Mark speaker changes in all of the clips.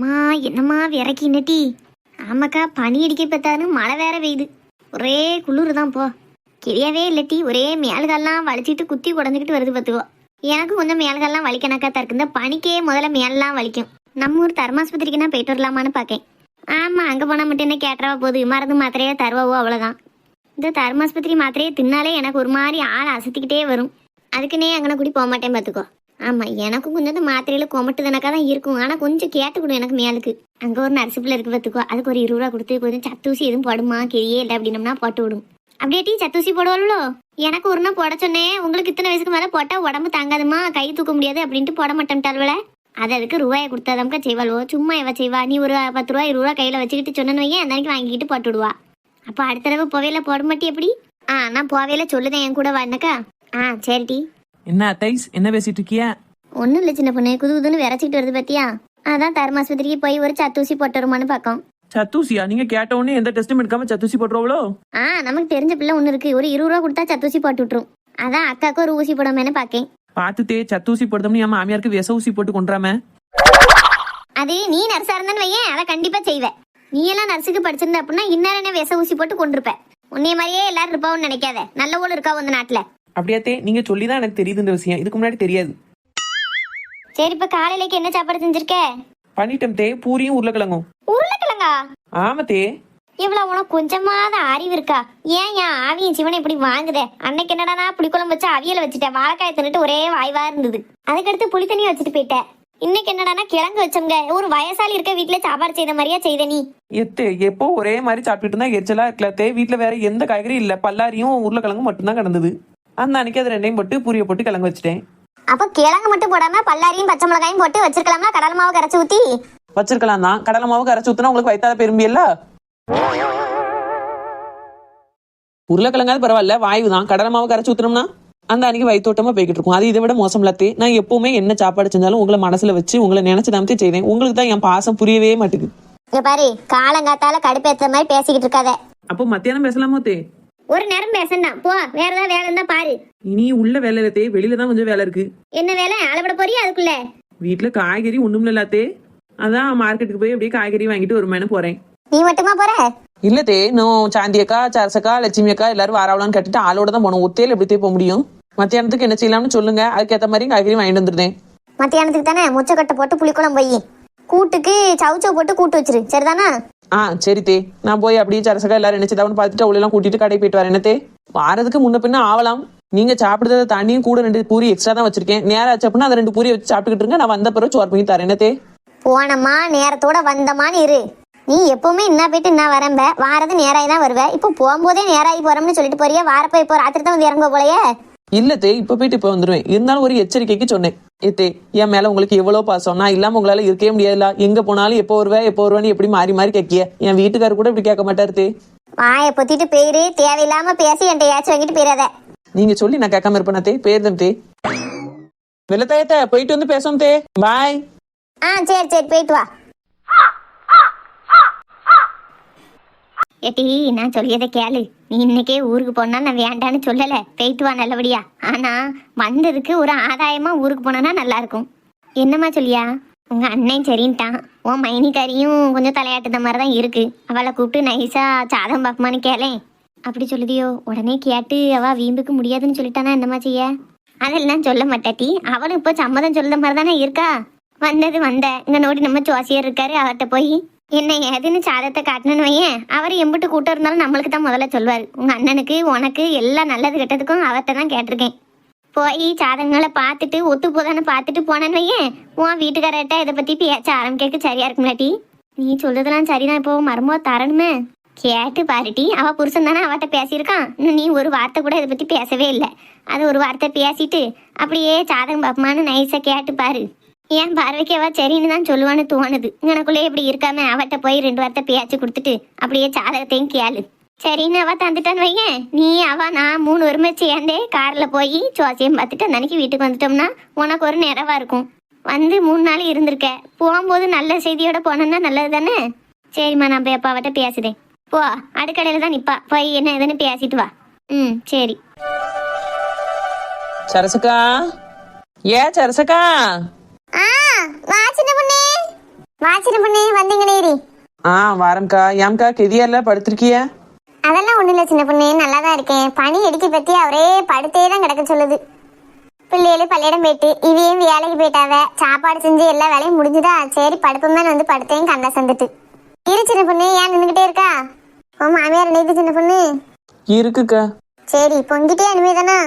Speaker 1: அம்மா என்னம்மா விறக்கி நட்டி? ஆமாக்கா பனி அடிக்க பார்த்தாலும் மழை வேற பெய்யுது. ஒரே குளிர் தான் போ கிரியாவே இல்லட்டி ஒரே மேல்கால்லாம் வலிச்சிட்டு குத்தி குடஞ்சிக்கிட்டு வருது பார்த்துக்கோ. எனக்கு கொஞ்சம் மேல்கால்லாம் வலிக்கணக்கா இருக்கு. இந்த பனிக்கே முதல்ல மேலெல்லாம் வலிக்கும். நம்ம ஊர் தர்மாஸ்பத்திரிக்கு நான் போயிட்டு வரலாமான்னு பார்க்கேன் ஆமாம் அங்கே போனால் மட்டும் என்ன கேட்டுறவா போகுது மருந்து மாத்திரையே தருவாவோ? அவ்வளோதான் இந்த தர்மாஸ்பத்திரி மாத்திரையை தின்னாலே எனக்கு ஒரு மாதிரி ஆள் அசத்திக்கிட்டே வரும். அதுக்குன்னே அங்கே கூடி போக மாட்டேன் பார்த்துக்கோ. ஆமாம் எனக்கும் கொஞ்சம் இந்த மாத்திரையில் கொமட்டுதனக்கா தான் இருக்கும். ஆனால் கொஞ்சம் கேட்டுக்கணும் எனக்கு மேலுக்கு. அங்கே ஒரு நர்ஸு பிள்ளை இருக்கு பார்த்துக்கோ அதுக்கு ஒரு இருபது ரூபா கொடுத்து கொஞ்சம் சத்தூசி எதுவும் போடுமா கிரியே இல்லை அப்படின்னம்னா போட்டு விடும். அப்படியே டீ சத்தூசி போடுவாளோ எனக்கு ஒரு நாள் போட சொன்னேன் உங்களுக்கு இத்தனை வயசுக்கு மேலே போட்டால் உடம்பு தாங்காதுமா கை தூக்க முடியாது அப்படின்ட்டு போட மாட்டேன்ட்டாள்வல அது அதுக்கு ரூபாயை கொடுத்தாதாம்க்கா செய்வாளோ? சும்மா இவ செய்வா நீ ஒரு பத்து ரூபா இருபது ரூபா கையில் வச்சுக்கிட்டு சொன்னேன்னு வையன் அந்த அன்னைக்கு வாங்கிக்கிட்டு போட்டு விடுவா. அப்போ அடுத்த தடவை போவையில் போட மாட்டி எப்படி? ஆ நான் போவையில் சொல்லுதேன் என் கூட வானக்கா ஆ சரி டீ.
Speaker 2: என்ன அத்தைஸ் என்ன பேசிட்டு இருக்கிய?
Speaker 1: ஒன்றும் இல்லை சின்ன பொண்ணு. குது குதுன்னு விரைச்சிட்டு வருது பத்தியா? அதான் தர்மாஸ்பத்திரிக்கு போய் ஒரு சத்தூசி போட்டு வருமான்னு பார்க்கோம்
Speaker 2: சத்தூசியா? நீங்க கேட்ட உடனே எந்த டெஸ்டும் எடுக்காம சத்தூசி போட்டுருவளோ
Speaker 1: ஆ நமக்கு தெரிஞ்ச பிள்ளை ஒன்று இருக்கு. ஒரு இருபது ரூபா கொடுத்தா சத்தூசி போட்டு விட்டுரும். அதான் அக்காவுக்கு ஒரு ஊசி போடாமன்னு பார்க்கேன்
Speaker 2: பார்த்து தே சத்தூசி போடுதோம்னு என் மாமியாருக்கு விச ஊசி போட்டு கொண்டுறாம
Speaker 1: அது நீ நர்ஸா இருந்தேன்னு வையேன். அதை கண்டிப்பா செய்வேன் நீ எல்லாம் நர்ஸுக்கு படிச்சிருந்த அப்படின்னா இந்நேரம் என்ன விச ஊசி போட்டு கொண்டிருப்ப உன்னைய மாதிரியே எல்லாரும் இருப்பாவும் நினைக்காத. நல்ல ஊழல் இருக்கா இந்த நாட்டுல.
Speaker 2: அப்படியாத்தே நீங்க சொல்லிதான் எனக்கு தெரியுது இந்த விஷயம். இதுக்கு முன்னாடி தெரியாது.
Speaker 1: சரி இப்ப காலையிலேக்கு என்ன சாப்பாடு செஞ்சிருக்க?
Speaker 2: பண்ணிட்டோம் தே பூரியும் உருளைக்கிழங்கும்.
Speaker 1: உருளைக்கிழங்கா?
Speaker 2: ஆமத்தே.
Speaker 1: இவ்வளவு உனக்கு கொஞ்சமாவது அறிவு இருக்கா? ஏன் ஏன் ஆவியும் சிவனை இப்படி வாங்குதே? அன்னைக்கு என்னடா புளிக்குழம்பு வச்சு அவியல வச்சுட்டேன். வாழைக்காய் தின்னுட்டு ஒரே வாய்வா இருந்தது. அதுக்கடுத்து புளி தண்ணி வச்சுட்டு போயிட்டேன். இன்னைக்கு என்னடானா கிழங்கு வச்சோங்க ஒரு வயசாளி இருக்க வீட்டுல சாப்பாடு செய்த மாதிரியா செய்த நீ?
Speaker 2: எத்தே எப்போ ஒரே மாதிரி சாப்பிட்டுட்டு இருந்தா எரிச்சலா இருக்கலத்தே. வீட்டுல வேற எந்த காய்கறியும் இல்ல. பல்லாரியும் உருளைக்கிழங்கும் மட்டும்தான் கிடந்தது. அந்த அன்னைக்கு அது ரெண்டையும் போட்டு பூரியை போட்டு கிழங்கு வச்சுட்டேன்.
Speaker 1: அப்ப கிழங்கு மட்டும் போடாம பல்லாரியும் பச்சை மிளகாயும் போட்டு வச்சிருக்கலாம்னா கடல் மாவு கரைச்சு ஊத்தி?
Speaker 2: வச்சிருக்கலாம் தான். கடலை மாவு கரைச்சு ஊத்துனா உங்களுக்கு வயித்தாத பெரும்பியல்ல? உருளைக்கிழங்காது பரவாயில்ல வாயு தான். கடலை மாவு கரைச்சு ஊத்துனோம்னா அந்த அன்னைக்கு வயிற்றோட்டமா போய்கிட்டு இருக்கும். அது இதை விட மோசம் இல்லாத்தே நான் எப்பவுமே என்ன சாப்பாடு செஞ்சாலும் உங்களை மனசுல வச்சு உங்களை நினைச்சு தாமத்தே செய்தேன் உங்களுக்கு தான் என் பாசம் புரியவே மாட்டேங்குது
Speaker 1: இங்க பாரு காலங்காத்தால கடுப்பேத்துற மாதிரி பேசிக்கிட்டு இருக்காத.
Speaker 2: அப்போ மத்தியானம் பேசலாமோ தே
Speaker 1: ஒரு நேரம் பேசண்டாம் போ வேற ஏதாவது வேலை இருந்தா பாரு.
Speaker 2: இனி உள்ள வேலை இல்லத்தே. வெளியில தான் கொஞ்சம் வேலை இருக்கு.
Speaker 1: என்ன வேலை? அளவிட போறியா அதுக்குள்ள?
Speaker 2: வீட்டுல காய்கறி ஒண்ணும் இல்லாத்தே. அதான் மார்க்கெட்டுக்கு போய் அப்படியே காய்கறி வாங்கிட்டு வருமேனு போறேன்.
Speaker 1: நீ மட்டுமா போற?
Speaker 2: இல்லத்தே இன்னும் சாந்தி அக்கா சரசக்கா லட்சுமி அக்கா எல்லாரும் வாராவலான்னு கட்டிட்டு ஆளோட தான் போகணும். ஒத்தையில எப்படித்தே போக முடியும்? மத்தியானத்துக்கு என்ன செய்யலாம்னு சொல்லுங்க. அதுக்கேற்ற மாதிரி காய்கறி வாங்கிட்டு வந்துருந்தேன்
Speaker 1: மத்தியானத்துக்கு தானே? முச்சக்கட்டை போட்டு புளிக்குழம்பு போய் கூட்டுக்கு சவுச்சோ போட்டு கூட்டு வச்சிரு. சரிதானா?
Speaker 2: ஆ சரி தே. நான் போய் அப்படியே சரசக்கா எல்லாரும் நினைச்சதாவும் பார்த்துட்டு அவளெல்லாம் கூட்டிட்டு கடை போயிட்டு வரேன். என்னத்தே வாரதுக்கு முன்ன பின்ன ஆகலாம் நீங்க சாப்பிடுறத தாண்டியும் கூட ரெண்டு பூரி எக்ஸ்ட்ரா தான் வச்சிருக்கேன். நேரம் ஆச்சு அப்படின்னா அந்த ரெண்டு பூரி வச்சு சாப்பிட்டுக்கிட்டு இருங்க. நான் வந்த பிறகு சோர் பண்ணி தரேன். என்னத்தே
Speaker 1: போனமா நேரத்தோட வந்தமான்னு இரு. நீ எப்பவுமே என்ன போயிட்டு என்ன வரம்ப. வாரது நேராகி தான் வருவ. இப்போ போகும்போதே நேராகி போறோம்னு சொல்லிட்டு போறியா. வாரப்ப இப்போ ராத்திரி தான் வந்து இறங்க போலையே.
Speaker 2: இல்லத்தே இப்ப போயிட்டு இப்ப வந்துருவேன். இருந்தாலும் ஒரு எச்சரிக்கைக்கு சொன்னேன். ஏத்தே என் மேல உங்களுக்கு எவ்வளவு பாசம்? நான் இல்லாம உங்களால இருக்கவே முடியாதுல எங்க போனாலும் எப்போ வருவே எப்போ வருவேன்னு எப்படி மாறி மாறி கேட்கிய? என் வீட்டுக்காரர் கூட இப்படி கேட்க மாட்டாரு தே.
Speaker 1: வாயை பொத்திட்டு போயிரு. தேவையில்லாம பேசி என்கிட்ட ஏச்சு வாங்கிட்டு போயிடாத
Speaker 2: நீங்க சொல்லி நான் கேட்காம இருப்பேன் தே பேருதம் தே. வெள்ளத்தாயத்த போயிட்டு வந்து பேசும் தே. பாய்
Speaker 1: ஆ சரி சரி போயிட்டு வா. ஏட்டி நான் சொல்லியதை கேளு. நீ இன்னைக்கே ஊருக்கு போனா நான் வேண்டான்னு சொல்லல. போயிட்டு வா நல்லபடியா. ஆனா வந்ததுக்கு ஒரு ஆதாயமா ஊருக்கு போனா நல்லா இருக்கும் என்னம்மா சொல்லியா? உங்க அண்ணன் சரின்ட்டான். உன் மைனிக்காரியும் கொஞ்சம் தலையாட்டுத மாதிரி தான் இருக்கு. அவளை கூப்பிட்டு நைஸா சாதம் பாக்குமான்னு கேளேன். அப்படி சொல்லுதியோ? உடனே கேட்டு அவ வீம்புக்கு முடியாதுன்னு சொல்லிட்டானா என்னம்மா செய்ய? அதெல்லாம் சொல்ல மாட்டாட்டி அவளும் இப்போ சம்மதம் சொல்லுற மாதிரி தானே இருக்கா? வந்தது வந்த. இங்க நோடி நம்ம சுவாசியர் இருக்காரு அவர்கிட்ட போய் என்ன ஏதுன்னு சாதத்தை காட்டணும்னு வையேன். அவர் எம்பிட்டு கூட்டம் இருந்தாலும் நம்மளுக்கு தான் முதல்ல சொல்வார் உங்கள் அண்ணனுக்கு உனக்கு எல்லா நல்லது கெட்டதுக்கும் அவர்கிட்ட தான் கேட்டிருக்கேன். போய் சாதங்களை பார்த்துட்டு ஒத்து போதான்னு பார்த்துட்டு போனேன்னு வையேன். உன் வீட்டுக்காரர்கிட்ட இதை பற்றி பேச்ச ஆரம்பிக்க சரியாக இருக்கும்லாட்டி நீ சொல்றதெல்லாம் சரிதான். இப்போ மருமோ தரணுமே. கேட்டு பாருட்டி அவள் புருஷன் தானே அவட்ட பேசியிருக்கான். இன்னும் நீ ஒரு வார்த்தை கூட இதை பற்றி பேசவே இல்லை. அது ஒரு வார்த்தை பேசிட்டு அப்படியே சாதகம் பாப்பமான்னு நைஸாக கேட்டு பாரு. ஏன் பார்வைக்கேவா சரின்னு தான் சொல்லுவான்னு தோணுது. எனக்குள்ளே இப்படி இருக்காம அவட்ட போய் ரெண்டு வார்த்தை பேச்சு கொடுத்துட்டு அப்படியே சாதகத்தையும் கேளு. சரின்னு அவ தந்துட்டான்னு வையேன். நீ அவ நான் மூணு வருமே சேர்ந்தே காரில் போய் சோசியம் பார்த்துட்டு அந்த அன்னைக்கு வீட்டுக்கு வந்துட்டோம்னா உனக்கு ஒரு நிறவா இருக்கும். வந்து மூணு நாள் இருந்திருக்க. போகும்போது நல்ல செய்தியோட போனோம்னா நல்லது தானே? சரிம்மா நான் போய் அப்பாவட்ட பேசுதேன். போ அடுக்கடையில் தான் நிப்பா. போய் என்ன ஏதுன்னு பேசிட்டு வா. ம் சரி.
Speaker 2: சரசுக்கா? ஏ சரசுக்கா?
Speaker 1: ஆ வா சின்ன பொண்ணே
Speaker 3: வந்தீங்க நேரி.
Speaker 2: ஆ வாரம்க்கா ஏம்க்கா கெதியால படுத்திருக்கிய?
Speaker 3: அதெல்லாம் ஒண்ணும் இல்ல சின்ன பொண்ணு. நல்லா தான் இருக்கேன். பனி அடிக்க பத்தி அவரே படுத்தே தான் கிடக்க சொல்லுது. பிள்ளைகளும் பள்ளியிடம் போயிட்டு இவையும் வேலைக்கு போயிட்டாவ. சாப்பாடு செஞ்சு எல்லா வேலையும் முடிஞ்சுதா? சரி படுப்புமே வந்து படுத்தேன் கண்ணா சந்துட்டு. இரு சின்ன பொண்ணு. ஏன் நின்றுகிட்டே இருக்கா? உன் மாமியார் நினைத்து சின்ன பொண்ணு.
Speaker 2: இருக்குக்கா.
Speaker 3: சரி பொங்கிட்டே அனுமே தானா?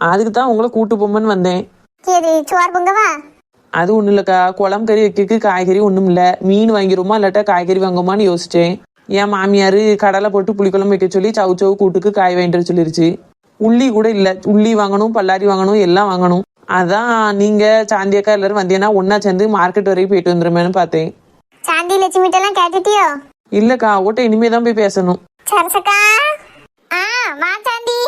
Speaker 2: அதுக்கு தான் உங்களை கூட்டு போமன்னு வந்தேன்.
Speaker 3: சரி சோறு பொங்கவா?
Speaker 2: அது ஒன்றும் இல்லைக்கா. குழம்பு கறி வைக்கிறதுக்கு காய்கறி ஒன்றும் இல்லை. மீன் வாங்கிருமா இல்லாட்டா காய்கறி வாங்குமான்னு யோசிச்சேன். என் மாமியார் கடலை போட்டு புளிக்குழம்பு வைக்க சொல்லி சவு சவு கூட்டுக்கு காய் வாங்கிட்டு சொல்லிருச்சு. உள்ளி கூட இல்லை. உள்ளி வாங்கணும் பல்லாரி வாங்கணும் எல்லாம் வாங்கணும். அதான் நீங்க சாந்தியக்கா எல்லாரும் வந்தீங்கன்னா ஒண்ணா சேர்ந்து மார்க்கெட் வரைக்கும் போயிட்டு வந்துருமேன்னு பார்த்தேன்.
Speaker 3: சாந்தி லட்சுமிட்ட எல்லாம் கேட்டுட்டியோ?
Speaker 2: இல்லக்கா. ஓட்ட இனிமே தான் போய் பேசணும்.
Speaker 3: சரசக்கா ஆ வா சாந்தி.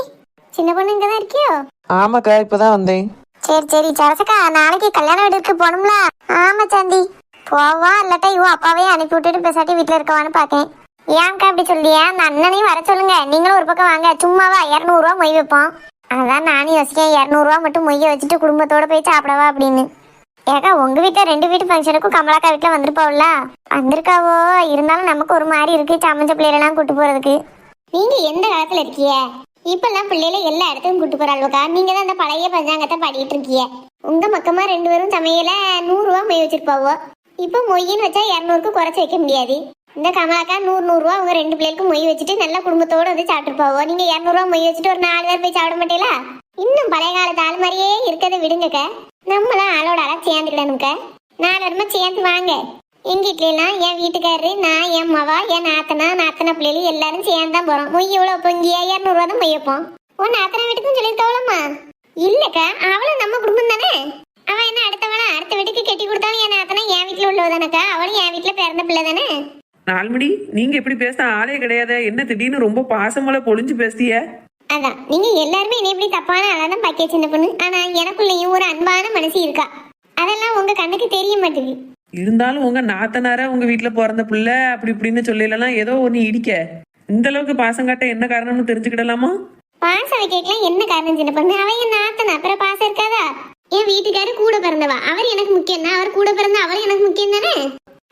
Speaker 3: சின்ன பொண்ணு இங்க தான் இருக்கியோ?
Speaker 2: ஆமாக்கா இப்பதான் வந்தேன்.
Speaker 3: சரி சரி சரசக்கா நாளைக்கு கல்யாண வீட்டுக்கு போகணும்ல? ஆமா சாந்தி. போவா இல்லாட்டா இவன் அப்பாவே அனுப்பி விட்டுட்டு பேசாட்டி வீட்டில் இருக்கவான்னு பார்த்தேன் ஏன்க்கா அப்படி சொல்லியா அந்த அண்ணனையும் வர சொல்லுங்க. நீங்களும் ஒரு பக்கம் வாங்க. சும்மாவா இரநூறுவா மொய் வைப்போம். அதான் நானும் யோசிக்கேன் இரநூறுவா மட்டும் மொய்ய வச்சுட்டு குடும்பத்தோட போய் சாப்பிடவா அப்படின்னு. ஏக்கா உங்க வீட்டில் ரெண்டு வீட்டு ஃபங்க்ஷனுக்கும் கமலாக்கா வீட்டில் வந்திருப்பாவில்ல? வந்திருக்காவோ? இருந்தாலும் நமக்கு ஒரு மாதிரி இருக்கு. சமைச்ச பிள்ளைகளெல்லாம் கூட்டு போறதுக்கு. நீங்க எந்த காலத்துல இருக்கீங்க? இப்பெல்லாம் பிள்ளைகளை எல்லா இடத்துக்கும் கூட்டு போறாள்வக்கா நீங்க தான் அந்த பழைய பஞ்சாங்கத்தை பாடிட்டு இருக்கீங்க. உங்க மக்கமா ரெண்டு பேரும் சமையல நூறுரூவா மொய் வச்சிருப்பாவோ? இப்போ மொய்ன்னு வச்சா இரநூறுக்கு குறைச்சி வைக்க முடியாது. இந்த கமலாக்கா நூறு நூறுரூவா உங்க ரெண்டு பிள்ளைகளுக்கு மொய் வச்சுட்டு நல்ல குடும்பத்தோட வந்து சாப்பிட்டுருப்பாவோ? நீங்க இரநூறுவா மொய் வச்சுட்டு ஒரு நாலு பேர் போய் சாப்பிட மாட்டீங்களா? இன்னும் பழைய காலத்து ஆள் மாதிரியே இருக்கதை விடுங்கக்க. நம்மளாம் ஆளோட ஆளா சேர்ந்துக்கிடணுக்க நாலு வருமா சேர்ந்து வாங்க. எங்க வீட்லாம் என் வீட்டுக்காரரு நான் என் மவா என் நாத்தனா நாத்தனா பிள்ளைகள் எல்லாரும் சேர்ந்து தான் போறோம் மொய் எவ்வளவு பொங்கியா இரநூறுவா தான் மொய் வைப்போம். உன் நாத்தனா வீட்டுக்கும் சொல்லியிருக்கவளம்மா இல்லக்கா அவளும் நம்ம குடும்பம் தானே? அவன் என்ன அடுத்தவளா? அடுத்த வீட்டுக்கு கட்டி கொடுத்தாலும் என் நாத்தனா என் வீட்டுல உள்ளவ தானக்கா அவளும் என் வீட்டுல பிறந்த பிள்ளை தானே?
Speaker 2: நாலுமணி நீங்க எப்படி பேசின ஆளே கிடையாது. என்ன திடீர்னு ரொம்ப பாசமலை பொழிஞ்சு பேசிய
Speaker 3: அதான் நீங்க எல்லாருமே என்னை இப்படி தப்பான ஆளா தான் பாக்கிய சின்ன பொண்ணு. ஆனா எனக்குள்ளேயும் ஒரு அன்பான மனசு இருக்கா? அதெல்லாம் உங்க கண்ணுக்கு தெரிய மாட்டேங்குது.
Speaker 2: இருந்தாலும் உங்க நாத்தனார உங்க வீட்டுல பிறந்த பிள்ளை அப்படி இப்படின்னு சொல்லலாம் ஏதோ ஒண்ணு இடிக்க. இந்த அளவுக்கு பாசம் காட்ட என்ன காரணம்னு தெரிஞ்சுக்கிடலாமா?
Speaker 3: பாசம் வைக்கலாம் என்ன காரணம் சின்ன பொண்ணு அவன் என் நாத்தனா அப்புறம் பாசம் இருக்காதா? என் வீட்டுக்காரு கூட பிறந்தவா. அவர் எனக்கு முக்கியம் தான். அவர் கூட பிறந்த அவள் எனக்கு முக்கியம் தானே?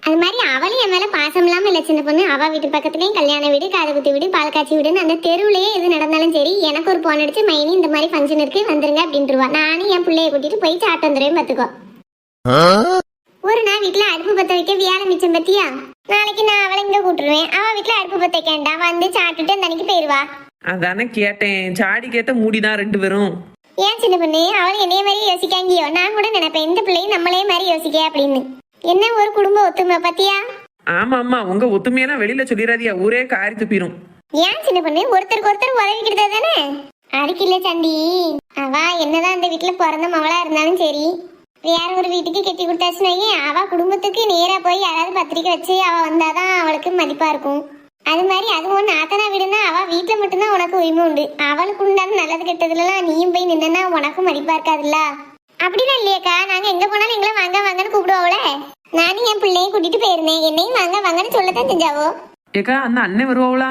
Speaker 3: அது மாதிரி அவளும் என் மேல பாசம் இல்லாம இல்ல சின்ன பொண்ணு. அவ வீட்டு பக்கத்துலயும் கல்யாண வீடு காது குத்து வீடு பால் காய்ச்சி வீடுன்னு அந்த தெருவுலயே எது நடந்தாலும் சரி எனக்கு ஒரு போன் அடிச்சு மைனி இந்த மாதிரி ஃபங்க்ஷன் இருக்கு வந்துருங்க அப்படின்ட்டுருவா நானும் என் பிள்ளைய கூட்டிட்டு போய் சாப்பிட்டு வந்துடுவேன் பாத்துக்கோ. ஒரு நாள் வீட்டுல அடுப்பு பத்த வைக்க வியாழ மிச்சம் பத்தியா? நாளைக்கு நான் அவளை இங்க கூட்டுருவேன். அவ வீட்டுல அடுப்பு பத்த வைக்கண்டா. வந்து சாப்பிட்டுட்டு அந்த அன்னைக்கு போயிருவா.
Speaker 2: அதானே கேட்டேன். சாடி கேட்ட மூடிதான் ரெண்டு பேரும்.
Speaker 3: ஏன் சின்ன பொண்ணு? அவளும் என்னைய மாதிரி யோசிக்காங்கியோ? நான் கூட நினைப்பேன். இந்த பிள்ளையும் நம்மளே மாதிரி யோசிக்க அப்படின்னு. என்ன ஒரு குடும்ப ஒத்துமை பத்தியா?
Speaker 2: ஆமா ஆமா உங்க ஒத்துமையெல்லாம் வெளியில சொல்லிடாதியா. ஊரே காரி துப்பிரும்.
Speaker 3: ஏன் சின்ன பொண்ணு? ஒருத்தருக்கு ஒருத்தர் உதவிக்கிட்டு தானே அதுக்கு இல்ல சண்டி அவ என்னதான் அந்த வீட்டுல பிறந்த மகளா இருந்தாலும் சரி. வேற ஒரு வீட்டுக்கு கட்டி கொடுத்தாச்சுன்னா ஏன் அவ குடும்பத்துக்கு நேரா போய் யாராவது பத்திரிக்கை வச்சு அவ வந்தாதான் அவளுக்கு மதிப்பா இருக்கும். அது மாதிரி அது ஒண்ணு ஆத்தனா வீடுனா அவ வீட்டுல மட்டும்தான் உனக்கு உரிமை உண்டு. அவளுக்கு உண்டான நல்லது கெட்டதுலாம் நீயும் போய் நின்னா உனக்கும் மதிப்பா இருக்காதுல்ல? அப்படிலாம் இல்லையாக்கா. நாங்க எங்க போனாலும் எங்களை வாங்க வாங்கன்னு கூப்பிடுவோம்ல நானும் என் பிள்ளையும் கூட்டிட்டு போயிருந்தேன். என்னையும் வாங்க வாங்கன்னு சொல்லத்தான் செஞ்சாவோ?
Speaker 2: ஏக்கா அந்த அண்ணன் வருவாங்களா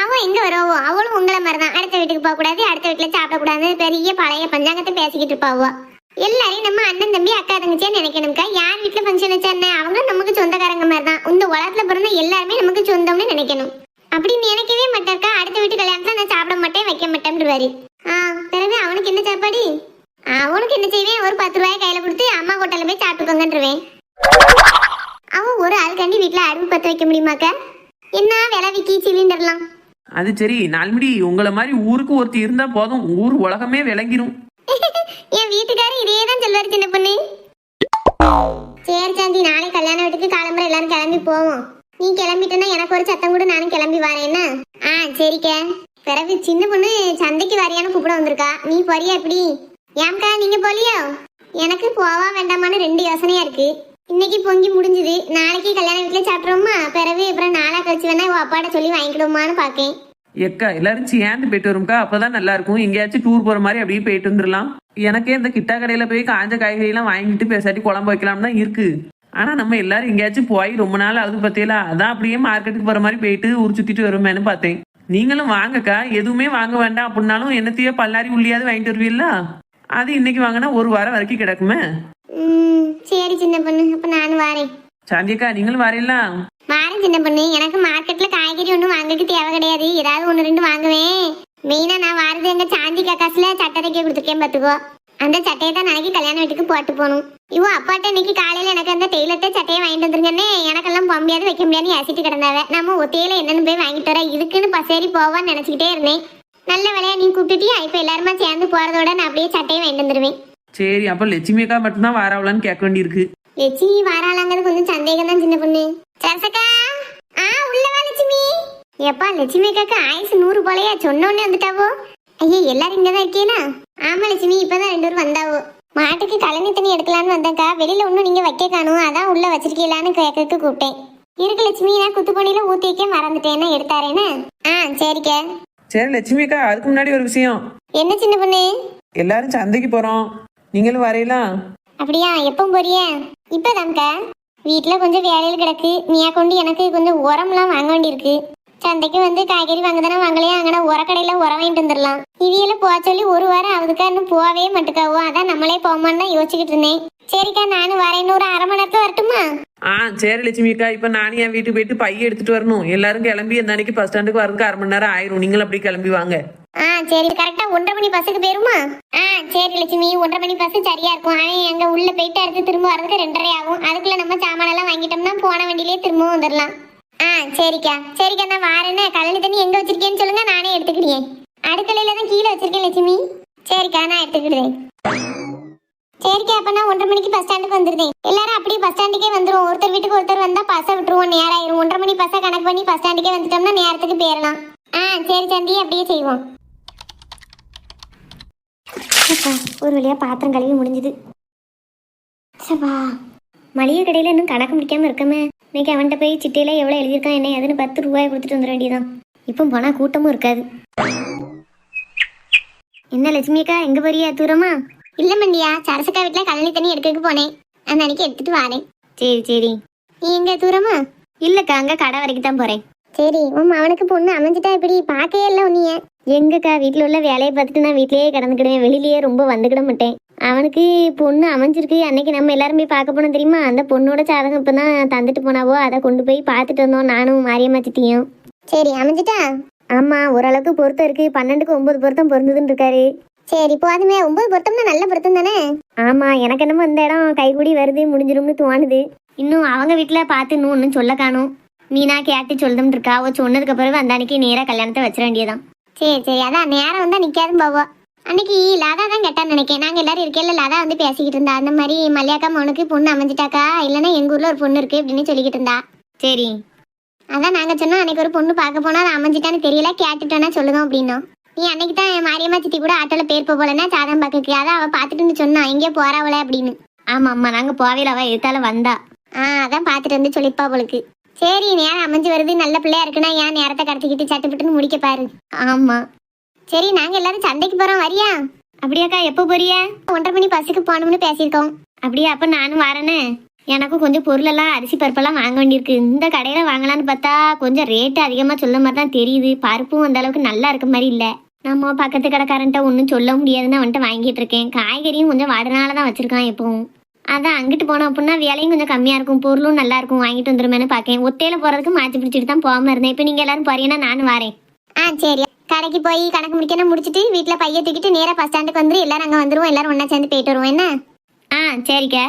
Speaker 3: அவ எங்க வருவோ? அவளும் உங்களை மாதிரி தான் அடுத்த வீட்டுக்கு போக கூடாது அடுத்த வீட்டுல சாப்பிட கூடாது பெரிய பழைய பஞ்சாங்கத்தை பேசிக்கிட்டு இருப்பாவோ எல்லாரையும் நம்ம அண்ணன் தம்பி அக்கா தங்கச்சியா நினைக்கணும்க்கா. யார் வீட்டுல ஃபங்க்ஷன் வச்சா என்ன? அவங்க நமக்கு சொந்தக்காரங்க மாதிரி தான் இந்த உலகத்துல பிறந்த எல்லாருமே நமக்கு சொந்தம்னு நினைக்கணும். அப்படி நினைக்கவே மாட்டாக்கா. அடுத்த வீட்டு கல்யாணத்துல நான் சாப்பிட மாட்டேன் வைக்க மாட்டேன்ருவாரு. ஆ பிறகு அவனுக்கு என்ன சாப்பாடு? அவனுக்கு என்ன செய்வேன்? ஒரு பத்து ரூபாய் கையில கொடுத்து அம்மா ஹோட்டல்ல போய் சாப்பிட்டுக்கோங்கன்றுவேன். அவன் ஒரு ஆளுக்காண்டி வீட்டுல அடுப்பு பத்த வைக்க முடியுமாக்கா? என்ன விலை விக்கி சிலிண்டர்லாம்?
Speaker 2: அது சரி நாலுமடி உங்களை மாதிரி ஊருக்கு ஒருத்தி இருந்தா போதும். ஊர் உலகமே விளங்கிரும்.
Speaker 3: என் வீட்டுக்காரர் இதே தான் சொல்லுவார் சின்ன பொண்ணு. சரி சாந்தி நாளை கல்யாண வீட்டுக்கு காலம்பரம் எல்லாரும் கிளம்பி போவோம். நீ கிளம்பிட்டேன்னா எனக்கு ஒரு சத்தம் கூட நானும் கிளம்பி வரேன்னா ஆ சரிக்கா. பிறகு சின்ன பொண்ணு சந்தைக்கு வரியான்னு கூப்பிட வந்திருக்கா. நீ போறியா எப்படி ஏம்க்கா நீங்க போலியோ? எனக்கு போவா வேண்டாமான்னு ரெண்டு யோசனையா இருக்கு. இன்னைக்கு பொங்கி முடிஞ்சுது. நாளைக்கு கல்யாண வீட்டுல சாப்பிட்றோமா பிறகு அப்புறம் நாளா கழிச்சு வேணா உன் அப்பாட்ட சொல்லி வாங்கிக்கிடுவோமான்னு பாக்கேன்.
Speaker 2: எக்கா எல்லாரும் சேர்ந்து போயிட்டு வரும்க்கா. அப்பதான் நல்லா இருக்கும் எங்கேயாச்சும் டூர் போற மாதிரி அப்படியே போயிட்டு வந்துடலாம் எனக்கே இந்த கிட்டா கடையில போய் காஞ்ச காய்கறி எல்லாம் வாங்கிட்டு பேசாட்டி குழம்பு வைக்கலாம் தான் இருக்கு. ஆனா நம்ம எல்லாரும் எங்கேயாச்சும் போய் ரொம்ப நாள் ஆகுது பத்தியலா அதான் அப்படியே மார்க்கெட்டுக்கு போற மாதிரி போயிட்டு ஊர் சுத்திட்டு வருமேன்னு பார்த்தேன். நீங்களும் வாங்கக்கா. எதுவுமே வாங்க வேண்டாம் அப்படின்னாலும் என்னத்தையோ பல்லாரி உள்ளியாவது வாங்கிட்டு வருவீல்ல? அது இன்னைக்கு வாங்கினா ஒரு வாரம் வரைக்கும் கிடக்குமே?
Speaker 3: சரி சின்ன பொண்ணு. அப்ப நானும் வாரேன்.
Speaker 2: சாந்தியக்கா நீங்களும் வரீங்களா?
Speaker 3: வாரம் சின்ன பொண்ணு. எனக்கு மார்க்கெட்ல காய்கறி ஒன்றும் வாங்கக்கு தேவை கிடையாது. ஏதாவது ஒன்று ரெண்டு வாங்குவேன். மெயினா நான் வாரது எங்க சாந்தி காக்காசுல சட்டை தைக்க கொடுத்துருக்கேன் பார்த்துக்கோ. அந்த சட்டையை தான் நாளைக்கு கல்யாண வீட்டுக்கு போட்டு போகணும். இவோ அப்பாட்ட இன்னைக்கு காலையில எனக்கு அந்த டெய்லர்ட்ட சட்டையை வாங்கிட்டு வந்துருங்கன்னே எனக்கெல்லாம் போக முடியாது வைக்க முடியாதுன்னு ஏசிட்டு கிடந்தாவ. நம்ம ஒத்தையில என்னன்னு போய் வாங்கிட்டு வர? இதுக்குன்னு பசேரி போவான்னு நினைச்சுக்கிட்டே இருந்தேன். நல்ல வேலையா நீ கூப்பிட்டுட்டியா? இப்ப எல்லாருமா சேர்ந்து போறதோட நான் அப்படியே சட்டையை வாங்கிட்டு வந்துருவேன்.
Speaker 2: சரி அப்ப லட்சுமி அக்கா மட்டும்தான் வாராவலான்னு கேட்க வேண்டியிருக்கு.
Speaker 3: லட்சுமி வாராளாங்கிறது கொஞ்சம் சந்தேகம் தான் சின்ன பொண்ணு. சரசக்கா? ஆ உள்ள வா லட்சுமி. எப்பா லட்சுமி அக்காக்கு ஆயுசு நூறு போலயா? சொன்ன உடனே வந்துட்டாவோ? ஐயா எல்லாரும் இங்கதான் இருக்கீங்களா? ஆமா லட்சுமி இப்பதான் ரெண்டு பேரும் வந்தாவோ? மாட்டுக்கு கழனி தண்ணி எடுக்கலான்னு வந்தேன்க்கா. வெளியில ஒன்றும் நீங்க வைக்க காணும். அதான் உள்ள வச்சிருக்கீங்களான்னு கேட்கறதுக்கு கூப்பிட்டேன். இருக்கு லட்சுமி நான் குத்து பண்ணியில ஊத்தி வைக்க மறந்துட்டேன்னா எடுத்தாரேன்னு ஆ சரிக்கா.
Speaker 2: சரி லட்சுமி அக்கா அதுக்கு முன்னாடி ஒரு விஷயம்.
Speaker 3: என்ன சின்ன பொண்ணு?
Speaker 2: எல்லாரும் சந்தைக்கு போறோம். நீங்களும் வரையலா
Speaker 3: அப்படியா எப்போ போறிய? இப்பதான்க்கா. வீட்டில் கொஞ்சம் வேலையில் கிடக்கு. நீயா கொண்டு எனக்கு கொஞ்சம் உரம்லாம் வாங்க வேண்டியிருக்கு. சந்தைக்கு வந்து காய்கறி வாங்க தானே வாங்கலையே? அங்கே உரக்கடையில உரம் வாங்கிட்டு வந்துடலாம். இவியெல்லாம் போக சொல்லி ஒரு வாரம் ஆகுதுக்கா. இன்னும் போகவே மாட்டுக்காவோ அதான் நம்மளே போமான்னு தான் யோசிச்சுக்கிட்டு இருந்தேன். சரிக்கா நானும் வரேன். ஒரு அரை மணி நேரத்துல வரட்டுமா?
Speaker 2: ஆ சரி லட்சுமி அக்கா இப்ப நானும் என் வீட்டுக்கு போயிட்டு பைய எடுத்துட்டு வரணும். எல்லாரும் கிளம்பி அந்த அன்னைக்கு பஸ் ஸ்டாண்டுக்கு வரதுக்கு அரை மணி நேரம் ஆயிரும். நீங்களும் அப்படி கிளம்பி வாங்க.
Speaker 3: ஆ சரி. கரெக்டா ஒன்றரை மணி பஸ்ஸுக்கு போயிருமா? ஆ சரி லட்சுமி. ஒன்றரை மணி பஸ் சரியா இருக்கும். அவன் அங்க உள்ள போயிட்டு அடுத்து திரும்ப வரதுக்கு ரெண்டரை ஆகும். அதுக்குள்ள நம்ம சாமான் எல்லாம் வாங்கிட்டோம்னா போன வண்டியிலே திரும்பவும் வந்துடலாம் ஆ சரிக்கா. சரிக்கா நான் வாரேன்னு கழனி தண்ணி எங்க வச்சிருக்கேன்னு சொல்லுங்க. நானே எடுத்துக்கிட்டேன் அடுக்கலையில தான் கீழே வச்சிருக்கேன் லட்சுமி. சரிக்கா நான் எடுத்துக்கிடுறேன். அப்ப நான் ஒன்றரை மணிக்கு பஸ் ஸ்டாண்டுக்கு வந்துருந்தேன் எல்லாரும் அப்படியே பஸ் ஸ்டாண்டுக்கே வந்துருவோம். ஒருத்தர் வீட்டுக்கு ஒருத்தர் வந்தா பஸ்ஸை விட்டுருவோம். நேரம் ஒன்றரை மணி பஸ்ஸை கணக்கு பண்ணி பஸ் ஸ்டாண்டுக்கே வந்துட்டோம்னா நேரத்துக்கு போயிடலாம். ஆ சரி சந்தி அப்படியே செய்வோம். ஒரு வழியா பாத்திரம் கழுவி முடிஞ்சது. சபா மளிகை கடையில இன்னும் கணக்கு முடிக்காம இருக்கமே. இன்னைக்கு அவன்கிட்ட போய் சிட்டையில எவ்வளவு எழுதியிருக்கான் என்ன அதுன்னு பத்து ரூபாய் கொடுத்துட்டு வந்துட வேண்டியதான் இப்போ போனா கூட்டமும் இருக்காது. என்ன லட்சுமி அக்கா எங்க போறியா? தூரமா? இல்ல மண்டியா சரசக்கா வீட்டுல கழனி தண்ணி எடுக்கிறதுக்கு போனேன். அந்த அன்னைக்கு எடுத்துட்டு வரேன். சரி சரி. நீ எங்க தூரமா? இல்லக்கா அங்க கடை வரைக்கும் தான் போறேன். சரி உன் அவனுக்கு பொண்ணு அமைஞ்சிட்டா இப்படி பார்க்கவே இல்லை உன்னைய. எங்கக்கா வீட்டில் உள்ள வேலையை பார்த்துட்டு நான் வீட்லயே கிடந்துக்கிடுவேன். வெளியிலயே ரொம்ப வந்துக்கிட மாட்டேன். அவனுக்கு பொண்ணு அமைஞ்சிருக்கு. அன்னைக்கு நம்ம எல்லாரும் போய் பார்க்க போனோம் தெரியுமா? அந்த பொண்ணோட சாதகம் இப்போ தான் தந்துட்டு போனாவோ அதை கொண்டு போய் பார்த்துட்டு வந்தோம் நானும் மாரியம்மா சித்தியும். சரி அமைஞ்சிட்டா? ஆமா ஓரளவுக்கு பொருத்தம் இருக்கு. பன்னெண்டுக்கு ஒன்பது பொருத்தம் பொருந்ததுன்னு இருக்காரு. சரி போதுமே ஒன்பது பொருத்தம்னா நல்ல பொருத்தம் தானே? ஆமா எனக்கு என்னமோ இந்த இடம் கைகூடி வருது முடிஞ்சிரும்னு தோணுது. இன்னும் அவங்க வீட்டில் பார்த்து இன்னும் ஒன்றும் சொல்ல காணும். மீனா கேட்டு சொல்லுதுன்னு இருக்கா. அவ சொன்னதுக்கு பிறகு அந்த அன்னைக்கு நேரா கல்யாணத்தை வச்சிட வேண்டியதான் சரி சரி. அதான் நேரம் வந்தா நிக்காதும் பாவா. அன்னைக்கு லதா தான் கேட்டான்னு நினைக்கிறேன். நாங்க எல்லாரும் இருக்கையில லதா வந்து பேசிக்கிட்டு இருந்தா. அந்த மாதிரி மல்லியாக்கா மௌனுக்கு பொண்ணு அமைஞ்சிட்டாக்கா? இல்லைன்னா எங்க ஊர்ல ஒரு பொண்ணு இருக்கு அப்படின்னு சொல்லிக்கிட்டு இருந்தா. சரி. அதான் நாங்க சொன்னோம். அன்னைக்கு ஒரு பொண்ணு பார்க்க போனா அது அமைஞ்சிட்டான்னு தெரியல. கேட்டுட்டோன்னா சொல்லுதோம் அப்படின்னோம். நீ அன்னைக்கு தான் என் மாரியம்மா சித்தி கூட ஆட்டோல பேர் போலன்னா சாதம் பார்க்கக்கு அதான் அவ பார்த்துட்டு சொன்னா. எங்கேயோ போறாவல அப்படின்னு. ஆமா ஆமா நாங்க போவையில அவ எடுத்தால வந்தா. ஆ அதான் பார்த்துட்டு வந்து சொல்லிப்பா அவளுக்கு சரி நேரம் அமைஞ்சு வருது. நல்ல பிள்ளையா இருக்குன்னா ஏன் நேரத்தை கடத்திக்கிட்டு சட்டுப்பட்டுன்னு முடிக்க பாரு. ஆமா. சரி நாங்க எல்லாரும் சந்தைக்கு போறோம். வரியா? அப்படியாக்கா எப்போ போறியா? ஒன்றரை மணி பஸ்ஸுக்கு போகணும்னு பேசியிருக்கோம். அப்படியா? அப்ப நானும் வரேனே. எனக்கும் கொஞ்சம் பொருளெல்லாம் அரிசி பருப்பெல்லாம் வாங்க வேண்டியிருக்கு. இந்த கடையில வாங்கலாம்னு பார்த்தா கொஞ்சம் ரேட்டு அதிகமா சொல்ல மாதிரி தான் தெரியுது. பருப்பும் அந்த அளவுக்கு நல்லா இருக்க மாதிரி இல்ல. நம்ம பக்கத்து கடைக்காரன்ட்ட ஒன்றும் சொல்ல முடியாதுன்னு வந்துட்டு வாங்கிட்டு இருக்கேன். காய்கறியும் கொஞ்சம் வாடனால தான் வச்சிருக்கான் எப்பவும். அதான் அங்கிட்டு போனோம் அப்படின்னா விலையும் கொஞ்சம் கம்மியா இருக்கும். பொருளும் நல்லா இருக்கும். வாங்கிட்டு வந்துருமேனு பார்க்கேன் ஒத்தையில போறதுக்கு மாற்றி பிடிச்சிட்டு தான் போகாம இருந்தேன். இப்போ நீங்க எல்லாரும் போறீங்கன்னா நானும் வரேன். ஆ சரி. கடைக்கு போய் கணக்கு முடிக்கணும் முடிச்சிட்டு வீட்டில் பைய தூக்கிட்டு நேராக பஸ் ஸ்டாண்டுக்கு வந்துரு. எல்லாரும் அங்கே வந்துருவோம். எல்லாரும் ஒன்றா சேர்ந்து போயிட்டு வருவோம். என்ன? ஆ சரிக்கா.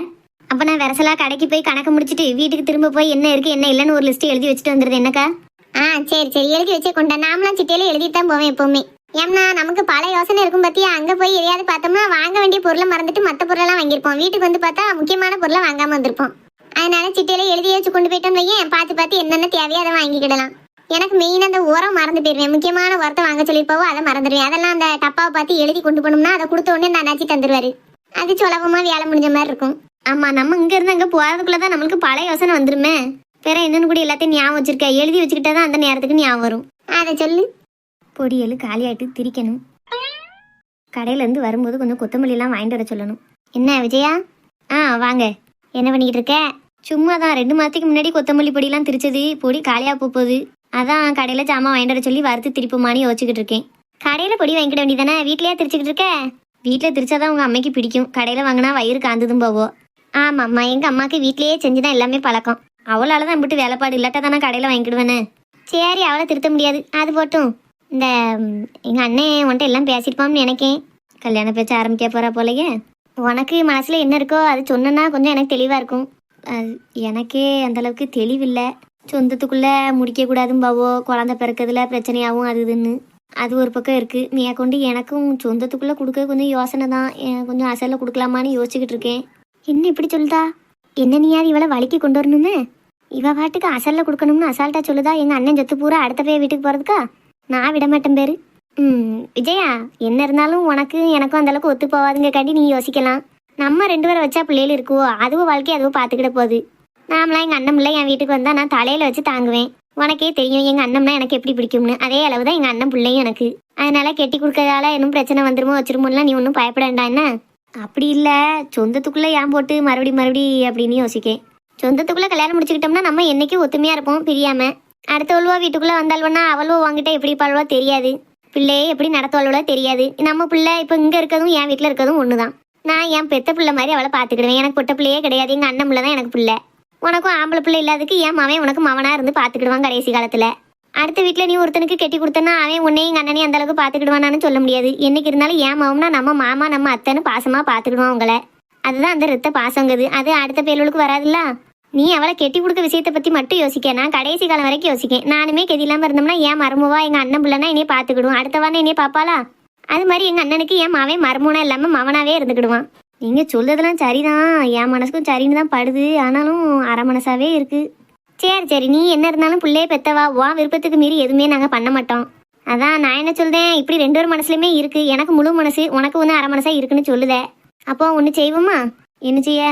Speaker 3: அப்போ நான் வெரசலா கடைக்கு போய் கணக்கு முடிச்சிட்டு வீட்டுக்கு திரும்ப போய் என்ன இருக்கு என்ன இல்லைன்னு ஒரு லிஸ்ட் எழுதி வச்சுட்டு வந்துடுது என்னக்கா? ஆ சரி சரி. எழுதி வச்சே கொண்டா நாமளாம் சிட்டியில எழுதிட்டு தான் போவேன் எப்பவுமே. ஏம்னா நமக்கு பல யோசனை இருக்கும் பத்தியா? அங்க போய் எதையாவது பார்த்தோம்னா வாங்க வேண்டிய பொருளை மறந்துட்டு மற்ற பொருளெல்லாம் வாங்கியிருப்போம். வீட்டுக்கு வந்து பார்த்தா முக்கியமான பொருளை வாங்காம வந்திருப்போம். அதனால சிட்டையில எழுதி வச்சு கொண்டு போயிட்டோம் வையேன். பார்த்து பார்த்து என்னென்ன தேவையோ அதை வாங்கிக்கிடலாம். எனக்கு மெயின் அந்த உரம் மறந்து போயிருவேன். முக்கியமான உரத்தை வாங்க சொல்லியிருப்பாவோ அதை மறந்துடுவேன். அதெல்லாம் அந்த டப்பாவை பார்த்து எழுதி கொண்டு போனோம்னா அதை கொடுத்த உடனே அந்த அண்ணாச்சி தந்துருவாரு. அது சுலபமா வேலை முடிஞ்ச மாதிரி இருக்கும். ஆமா நம்ம இங்க இருந்து அங்க போறதுக்குள்ளதான் நம்மளுக்கு பல யோசனை வந்துருமே. வேற என்னன்னு கூட எல்லாத்தையும் ஞாபகம் வச்சிருக்க. எழுதி வச்சுக்கிட்டா தான் அந்த நேரத்துக்கு ஞாபகம் வரும். அதை சொல்லு. பொடியல் காலியாயிட்டு திரிக்கணும். கடையில இருந்து வரும்போது கொஞ்சம் கொத்தமல்லி எல்லாம் வாங்கிட்டு வர சொல்லணும். என்ன விஜயா? ஆ வாங்க. என்ன பண்ணிக்கிட்டு இருக்க? சும்மா தான் ரெண்டு மாதத்துக்கு முன்னாடி கொத்தமல்லி பொடியெல்லாம் திரிச்சது. பொடி காலியாக போகுது அதான் கடையில் ஜாமான் வாங்கிட்டு வர சொல்லி வறுத்து திருப்பமானு யோசிச்சுக்கிட்டு இருக்கேன். கடையில் பொடி வாங்கிட வேண்டியதானே? வீட்லேயே திரிச்சுக்கிட்டு இருக்க? வீட்டில் திரிச்சாதான் உங்கள் அம்மைக்கு பிடிக்கும். கடையில் வாங்கினா வயிறு காந்ததும் போவோம் ஆமாம்மா. எங்கள் அம்மாவுக்கு வீட்லேயே செஞ்சு தான் எல்லாமே பழக்கம்.
Speaker 1: அவளால் தான் விட்டு வேலைப்பாடு இல்லாட்டா தானே கடையில் வாங்கிக்கிடுவேனே சரி அவளை திருத்த முடியாது. அது போட்டும். இந்த எங்கள் அண்ணன் உன்ட்ட எல்லாம் பேசியிருப்பான்னு நினைக்கேன். கல்யாண பேச்ச ஆரம்பிக்க போகிறா போலயே. உனக்கு மனசில் என்ன இருக்கோ அது சொன்னனா கொஞ்சம் எனக்கு தெளிவாக இருக்கும். அது எனக்கே அந்த அளவுக்கு தெளிவில்லை. சொந்தத்துக்குள்ளே முடிக்க கூடாதும்பாவோ குழந்த பிறக்கிறதுல பிரச்சனையாகவும் அது இதுன்னு. அது ஒரு பக்கம் இருக்குது நீ கொண்டு எனக்கும் சொந்தத்துக்குள்ளே கொடுக்க கொஞ்சம் யோசனை தான். கொஞ்சம் அசலில் கொடுக்கலாமான்னு யோசிச்சுக்கிட்டு இருக்கேன். என்ன இப்படி சொல்லுதா? என்ன நீயாவது இவளை வலிக்கு கொண்டு வரணுமே இவ பாட்டுக்கு அசலில் கொடுக்கணும்னு அசால்ட்டாக சொல்லுதா? எங்கள் அண்ணன் ஜத்து பூரா அடுத்த போய் வீட்டுக்கு போகிறதுக்கா நான் விட மாட்டேன் பேரு. ம் விஜயா என்ன இருந்தாலும் உனக்கு எனக்கும் அந்த அளவுக்கு ஒத்து போவாதுங்க காட்டி நீ யோசிக்கலாம். நம்ம ரெண்டு பேரை வச்சா பிள்ளைகள் இருக்குவோ? அதுவும் வாழ்க்கை அதுவும் பார்த்துக்கிட போகுது. நாமளாம் எங்கள் அண்ணன் பிள்ளை என் வீட்டுக்கு வந்தால் நான் தலையில் வச்சு தாங்குவேன். உனக்கே தெரியும் எங்கள் அண்ணம்னா எனக்கு எப்படி பிடிக்கும்னு. அதே அளவு தான் எங்கள் அண்ணன் பிள்ளையும் எனக்கு. அதனால கெட்டி கொடுக்கறதால இன்னும் பிரச்சனை வந்துருமோ வச்சிருமோலாம் நீ ஒன்றும் பயப்பட வேண்டாம் என்ன? அப்படி இல்லை சொந்தத்துக்குள்ளே ஏன் போட்டு மறுபடி மறுபடி அப்படின்னு யோசிக்கேன். சொந்தத்துக்குள்ளே கல்யாணம் முடிச்சுக்கிட்டோம்னா நம்ம என்னைக்கும் ஒத்துமையாக இருப்போம் பிரியாமல் அடுத்தவளுவோ வீட்டுக்குள்ளே வந்தாள்வனா அவள்வோ வாங்கிட்டா எப்படி பாழ்வா தெரியாது. பிள்ளையே எப்படி நடத்துவாளோ தெரியாது. நம்ம பிள்ளை இப்போ இங்கே இருக்கிறதும் என் வீட்டில் இருக்கிறதும் ஒன்று தான் நான் என் பெத்த பிள்ளை மாதிரி அவளை பார்த்துக்கிடுவேன். எனக்கு பொட்ட பிள்ளையே கிடையாது. எங்கள் அண்ணன் பிள்ளை தான் எனக்கு பிள்ளை. உனக்கும் ஆம்பளை பிள்ளை இல்லாததுக்கு என் மவன் உனக்கு மவனாக இருந்து பார்த்துக்கிடுவான் கடைசி காலத்தில். அடுத்த வீட்டில் நீ ஒருத்தனுக்கு கட்டி கொடுத்தனா அவன் உன்னையும் எங்கள் அண்ணனையும் அந்தளவுக்கு பார்த்துக்கிடுவானான்னு சொல்ல முடியாது. என்னைக்கு இருந்தாலும் ஏன் மவம்னா நம்ம மாமா நம்ம அத்தைன்னு பாசமாக பார்த்துக்கிடுவான் உங்களை. அதுதான் அந்த ரத்த பாசங்குது அது அடுத்த பேர்களுக்கு வராதுல்ல? நீ அவளை கெட்டி கொடுக்க விஷயத்தை பற்றி மட்டும் யோசிக்க. நான் கடைசி காலம் வரைக்கும் யோசிக்கேன். நானுமே கெதி இல்லாமல் இருந்தோம்னா ஏன் மருமவா எங்கள் அண்ணன் பிள்ளைனா என்னைய பார்த்துக்கிடுவோம் அடுத்தவானே என்னைய பார்ப்பாளா அது மாதிரி எங்கள் அண்ணனுக்கு என் மாவன் மருமூனா இல்லாமல் மவனாவே இருந்துக்கிடுவான். நீங்கள் சொல்றதெல்லாம் சரிதான். என் மனசுக்கும் சரின்னு தான் படுது. ஆனாலும் அரை மனசாகவே இருக்குது சரி சரி. நீ என்ன இருந்தாலும் பிள்ளைய பெத்தவா. உன் விருப்பத்துக்கு மீறி எதுவுமே நாங்கள் பண்ண மாட்டோம். அதான் நான் என்ன சொல்றேன்? இப்படி ரெண்டு ஒரு மனசுலையுமே இருக்குது எனக்கு முழு மனசு உனக்கு ஒன்று அரை மனசாக இருக்குன்னு சொல்லுதே. அப்போ ஒன்று செய்வோமா? என்ன செய்ய?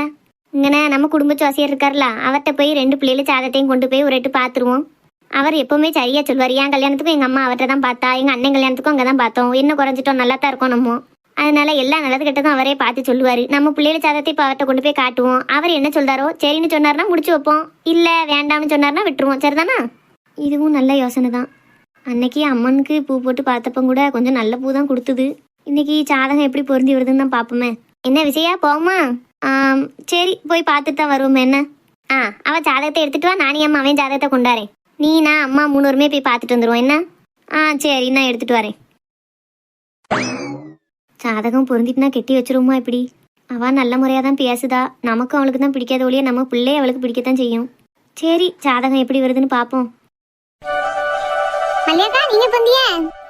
Speaker 1: இங்கன நம்ம குடும்ப சுவாசியர் இருக்கார்ல அவர்கிட்ட போய் ரெண்டு பிள்ளைகள சாதத்தையும் கொண்டு போய் ஒரு எட்டு பார்த்துருவோம் அவர் எப்போவுமே சரியாக சொல்வார். என் கல்யாணத்துக்கும் எங்கள் அம்மா அவர்கிட்ட தான் பார்த்தா எங்கள் அண்ணன் கல்யாணத்துக்கும் அங்கே தான் பார்த்தோம். என்ன குறைஞ்சிட்டோம் நல்லா தான் இருக்கோம் நம்ம. அதனால எல்லா நல்லது கெட்டதும் அவரே பார்த்து சொல்லுவார். நம்ம பிள்ளைகள சாதத்தை இப்போ அவர்கிட்ட கொண்டு போய் காட்டுவோம். அவர் என்ன சொல்கிறாரோ சரின்னு சொன்னார்னா முடிச்சு வைப்போம். இல்லை வேண்டாம்னு சொன்னார்னா விட்டுருவோம். சரிதானா? இதுவும் நல்ல யோசனை தான். அன்னைக்கு அம்மனுக்கு பூ போட்டு பார்த்தப்ப கூட கொஞ்சம் நல்ல பூ தான் கொடுத்தது. இன்னைக்கு சாதகம் எப்படி பொருந்தி வருதுன்னு தான் பார்ப்போமே. என்ன விஷயா போமா சரி போய் பார்த்துட்டு தான் வருவோம். என்ன? ஆ அவ ஜாதகத்தை எடுத்துட்டு வா. நானே அம்மா அவன் ஜாதகத்தை கொண்டாரேன் நீ நான் அம்மா மூணுருமே போய் பார்த்துட்டு வந்துருவோம். என்ன? ஆ சரி நான் எடுத்துட்டு வரேன். ஜாதகம் பொருந்திட்டுனா கெட்டி வச்சிருவோமா இப்படி? அவ நல்ல முறையாக தான் பேசுதா. நமக்கு அவளுக்கு தான் பிடிக்காத ஒழிய நம்ம பிள்ளை அவளுக்கு பிடிக்கத்தான் செய்யும். சரி ஜாதகம் எப்படி வருதுன்னு பார்ப்போம் மல்லியாக்கா நீங்க பந்திய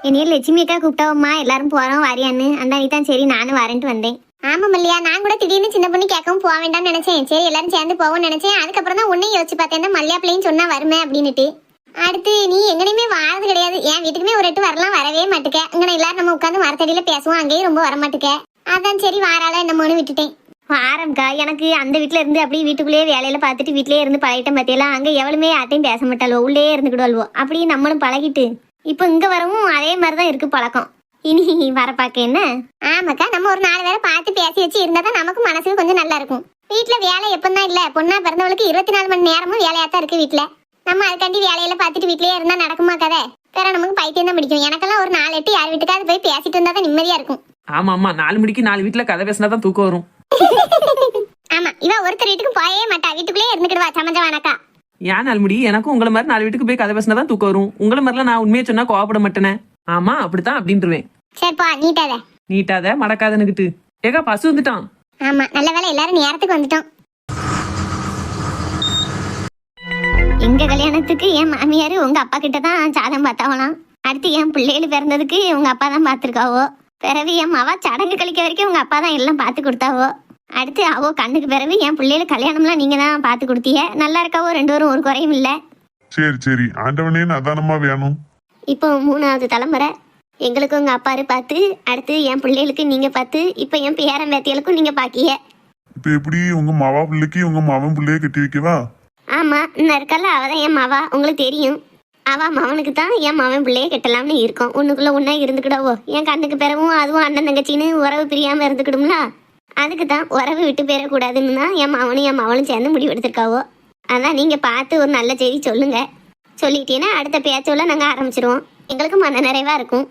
Speaker 1: என்னைய லட்சுமி அக்கா கூப்பிட்டவம்மா எல்லாரும் போறோம் வாரியான்னு. அந்த தான் சரி நானும் வரேன்ட்டு வந்தேன். ஆமா மல்லியா நான் கூட திடீர்னு சின்ன பொண்ணு கேட்கவும் போக வேண்டாம்னு நினைச்சேன். சரி எல்லாரும் சேர்ந்து போவோம்னு நினைச்சேன். அதுக்கப்புறம் தான் உன்னையும் யோசிச்சு பார்த்தேன். மல்லியா பிள்ளைன்னு சொன்னா வருமே அப்படின்னுட்டு. அடுத்து நீ எங்கனையுமே வாரது கிடையாது. என் வீட்டுக்குமே ஒரு எட்டு வரலாம் வரவே மாட்டுக்க. இங்கே எல்லாரும் நம்ம உட்காந்து மரத்தடியில பேசுவோம். அங்கேயும் ரொம்ப வர மாட்டுக்க அதான் சரி வாரால என்னமோன்னு விட்டுட்டேன். வாரம்க்கா எனக்கு அந்த வீட்ல இருந்து அப்படியே வீட்டுக்குள்ளேயே வேலையில பார்த்துட்டு வீட்டிலேயே இருந்து பழகிட்ட பார்த்தியெல்லாம் அங்கே எவளுமே யார்ட்டையும் பேச மாட்டாளோ உள்ளே இருந்துக்கிடுவாள்வோ அப்படியே நம்மளும் பழகிட்டு. இப்போ இங்கே வரவும் அதே மாதிரி தான் இருக்கு பழக்கம். இனி வர பார்க்க என்ன? ஆமாக்கா நம்ம ஒரு நாலு பேரை பார்த்து பேசி வச்சு இருந்தா தான் நமக்கு மனசுக்கு கொஞ்சம் நல்லா இருக்கும். வீட்ல வேலை எப்பதான் இல்ல பொண்ணா பிறந்தவளுக்கு இருபத்தி நாலு மணி நேரமும் வேலையா தான் இருக்கு வீட்ல. நம்ம அதுக்காண்டி வேலையில பார்த்துட்டு வீட்லயே இருந்தா நடக்குமா கதை? வேற நமக்கு பைத்தியம் தான் பிடிக்கும். எனக்கெல்லாம் ஒரு நாலு எட்டு யார் வீட்டுக்காவது போய் பேசிட்டு இருந்தா தான் நிம்மதியா இருக்கும்.
Speaker 2: ஆமா ஆமா. நாலு மணிக்கு நாலு வீட்டுல கதை பேசினா தான் தூக்கம் வரும்.
Speaker 1: ஆமா இவ ஒருத்தர் வீட்டுக்கு போயே மாட்டா. வீட்டுக்குள்ளேயே இருந்துக்கிடுவா சமஞ்ச வணக்கா.
Speaker 2: ஏன் நாலு மணி? எனக்கும் உங்களை மாதிரி நாலு வீட்டுக்கு போய் கதை பேசினா தான் தூக்கம் வரும். உங்களை மாதிரிலாம் நான் உண்மையை சொன்னா கோவப்பட மாட்டேனே. ஆமா அப்படித்தான் அப்படின்ட்டுருவேன்
Speaker 1: சரிப்பா நீட்டாத.
Speaker 2: நீட்டாத மடக்காதனுக்கிட்டு ஏக்கா பசு வந்துட்டான்.
Speaker 1: ஆமா நல்ல வேளை எல்லாரும் நேரத்துக்கு வந்துட்டோம். எங்க கல்யாணத்துக்கு என் மாமியார் உங்க அப்பா கிட்ட தான் சாதம் பார்த்தாவலாம் அடுத்து என் பிள்ளைகள் பிறந்ததுக்கு உங்க அப்பா தான் பார்த்துருக்காவோ? பிறகு என் மாவா சடங்கு கழிக்க வரைக்கும் உங்க அப்பா தான் எல்லாம் பார்த்து கொடுத்தாவோ? அடுத்து அவோ கண்ணுக்கு பிறகு என் பிள்ளைகள் கல்யாணம்லாம் நீங்க தான் பார்த்து கொடுத்தீங்க. நல்லா இருக்காவோ? ரெண்டு பேரும் ஒரு குறையும் இல்லை.
Speaker 4: சரி சரி. ஆண்டவனே அதானம்மா வேணும்.
Speaker 1: இப்போ மூணாவது தலைமுறை. எங்களுக்கு உங்க அப்பாரு பார்த்து அடுத்து என் பிள்ளைகளுக்கு நீங்க பார்த்து இப்போ என் பேரன் பேத்திகளுக்கும் நீங்க பாக்கிய.
Speaker 4: இப்ப எப்படி உங்க மாவா பிள்ளைக்கு உங்க மாவன் பிள்ளைய கட்டி வைக்கவா?
Speaker 1: ஆமா இன்னும் இருக்கல அவ தான் என் மாவா உங்களுக்கு தெரியும். அவ மவனுக்கு தான் என் மவன் பிள்ளைய கட்டலாம்னு இருக்கோம். ஒண்ணுக்குள்ள ஒண்ணா இருந்துக்கிடவோ? என் கண்ணுக்கு பிறவும் அதுவும் அண்ணன் தங்கச்சின்னு உறவு பிரியாம இருந்துக்கிடும்ல? அதுக்கு தான் உறவு விட்டு போயிடக்கூடாதுன்னு தான் என் மவனும் என் மவளும் சேர்ந்து முடிவு எடுத்திருக்காவோ அதான் நீங்க பார்த்து ஒரு நல்ல செய்தி சொல்லுங்க. சொல்லிட்டீங்கன்னா அடுத்த பேச்சோல நாங்க ஆரம்பிச்சிருவோம். எங்களுக்கு மன நிறைவா இருக்கும்.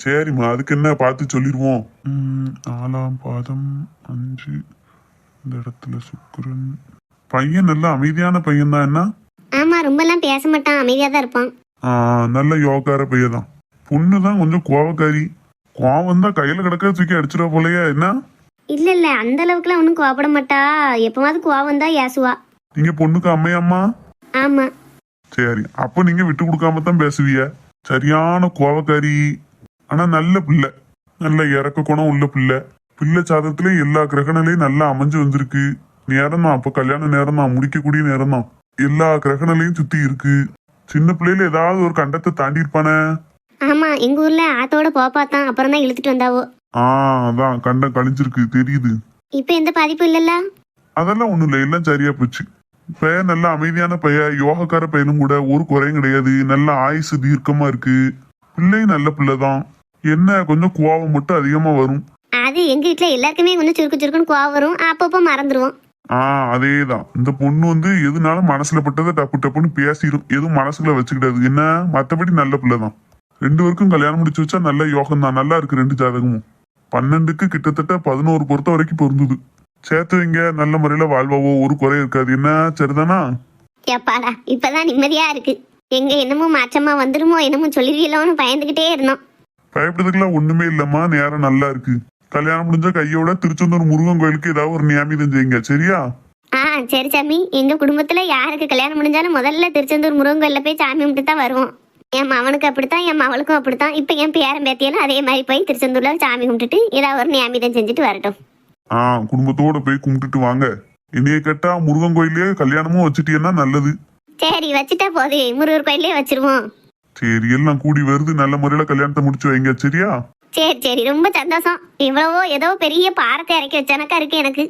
Speaker 4: சரிம்மா அதுக்கு என்ன பார்த்து சொல்லிடுவோம். நாலாம் பாதம் அஞ்சு இந்த இடத்துல சுக்கிரன். பையன் நல்ல அமைதியான பையன் தான் என்ன?
Speaker 1: ரொம்பலாம் பேச மாட்டான் அமைதியாக தான் இருப்பான்.
Speaker 4: ஆ, நல்ல யோகார பையன் தான். பொண்ணு தான் கொஞ்சம் கோவக்காரி. கோவம் தான் கையில கிடக்க தூக்கி அடிச்சிட போலயே என்ன?
Speaker 1: இல்லை இல்லை அந்த அளவுக்குலாம் ஒன்றும் கோவப்பட மாட்டா. எப்போவாது கோவம் தான் ஏசுவா.
Speaker 4: நீங்க பொண்ணுக்கு அம்மையம்மா?
Speaker 1: ஆமாம்
Speaker 4: சரி அப்ப நீங்க விட்டு கொடுக்காம தான் பேசுவிய? சரியான கோவக்காரி. ஆனா நல்ல பிள்ளை. நல்ல இறக்க குணம் உள்ள பிள்ளை. பிள்ளை சாதத்துல எல்லா கிரகணலையும் நல்லா அமைஞ்சு வந்திருக்கு. நேரம் தான் அப்ப கல்யாண நேரம் தான் முடிக்கக்கூடிய நேரம் தான். எல்லா கிரகணலையும் சுத்தி இருக்கு. சின்ன பிள்ளையில ஏதாவது ஒரு கண்டத்தை தாண்டி இருப்பானே?
Speaker 1: ஆமாம் எங்கள் ஊரில் ஆத்தோட போப்பா தான் அப்புறம் தான் இழுத்துட்டு வந்தாவோ.
Speaker 4: ஆ அதான் கண்டம் கழிஞ்சிருக்கு தெரியுது.
Speaker 1: இப்போ எந்த பாதிப்பும் இல்லைல்ல?
Speaker 4: அதெல்லாம் ஒண்ணும் இல்லை எல்லாம் சரியா போச்சு. பையன் நல்ல அமைதியான பையன் யோகக்கார பையனும் கூட ஒரு குறையும் கிடையாது. நல்ல ஆயுசு தீர்க்கமா இருக்கு. பிள்ளையும் நல்ல பிள்ளைதான் என்ன கொஞ்சம் கோவம் மட்டும் அதிகமா வரும்.
Speaker 1: அது எங்கள் வீட்டில் எல்லாருக்குமே கொஞ்சம் சுருக்கு சுருக்குன்னு கோவம் வரும். அப்பப்போ மறந்துடுவோம்
Speaker 4: ஆ அதேதான். இந்த பொண்ணு வந்து எதுனாலும் மனசுல பட்டதை டப்பு டப்புன்னு பேசிடும் எதுவும் மனசுக்குள்ள வச்சுக்கிடாது. என்ன மத்தபடி நல்ல பிள்ளைதான் ரெண்டு பேருக்கும் கல்யாணம் முடிச்சு வச்சா நல்ல யோகம் தான் நல்லா இருக்கு ரெண்டு ஜாதகமும். பன்னெண்டுக்கு கிட்டத்தட்ட பதினோரு பொறுத்த வரைக்கும் பொருந்துது. சேர்த்து வைங்க. நல்ல முறையில வாழ்வாவோ ஒரு குறை இருக்காது. என்ன? சரிதானா?
Speaker 1: ஏப்பாடா இப்பதான் நிம்மதியா இருக்கு. எங்க என்னமோ மாற்றமா வந்துருமோ என்னமோ சொல்லிருவீங்களோன்னு பயந்துகிட்டே இருந்தோம்.
Speaker 4: பயப்படுறதுக்குலாம் ஒண்ணுமே இல்லம்மா. நேரம் நல்லா இருக்கு. கல்யாணம் முடிஞ்ச கையோட திருச்செந்தூர் முருகன் கோயிலுக்கு ஏதாவது ஒரு நியமிதம் செய்யுங்க. சரியா?
Speaker 1: ஆ சரி சாமி. எங்க குடும்பத்துல யாருக்கு கல்யாணம் முடிஞ்சாலும் முதல்ல திருச்செந்தூர் முருகன் கோயில்ல போய் சாமி கும்பிட்டு தான் வருவோம். என் மவனுக்கு அப்படித்தான் என் மவளுக்கும் அப்படித்தான். இப்போ என் பேரன் பேத்தியெல்லாம் அதே மாதிரி போய் திருச்செந்தூர்ல சாமி கும்பிட்டுட்டு ஏதாவது ஒரு நியமிதம் செஞ்சுட்டு வரட்டும்.
Speaker 4: ஆ குடும்பத்தோட போய் கும்பிட்டுட்டு வாங்க. என்னைய கேட்டா முருகன் கோயிலே கல்யாணமும் வச்சுட்டீங்கன்னா நல்லது.
Speaker 1: சரி வச்சுட்டா போதே முருகர் கோயிலே வச்சிருவோம்.
Speaker 4: சரி எல்லாம் கூடி வருது நல்ல முறையில கல்யாணத்தை முடிச்சு வைங்க சரியா?
Speaker 1: சரி சரி ரொம்ப சந்தோஷம். இவ்வளவோ ஏதோ பெரிய பாரத்தை இறக்கி வச்சனக்கா இருக்கு எனக்கு.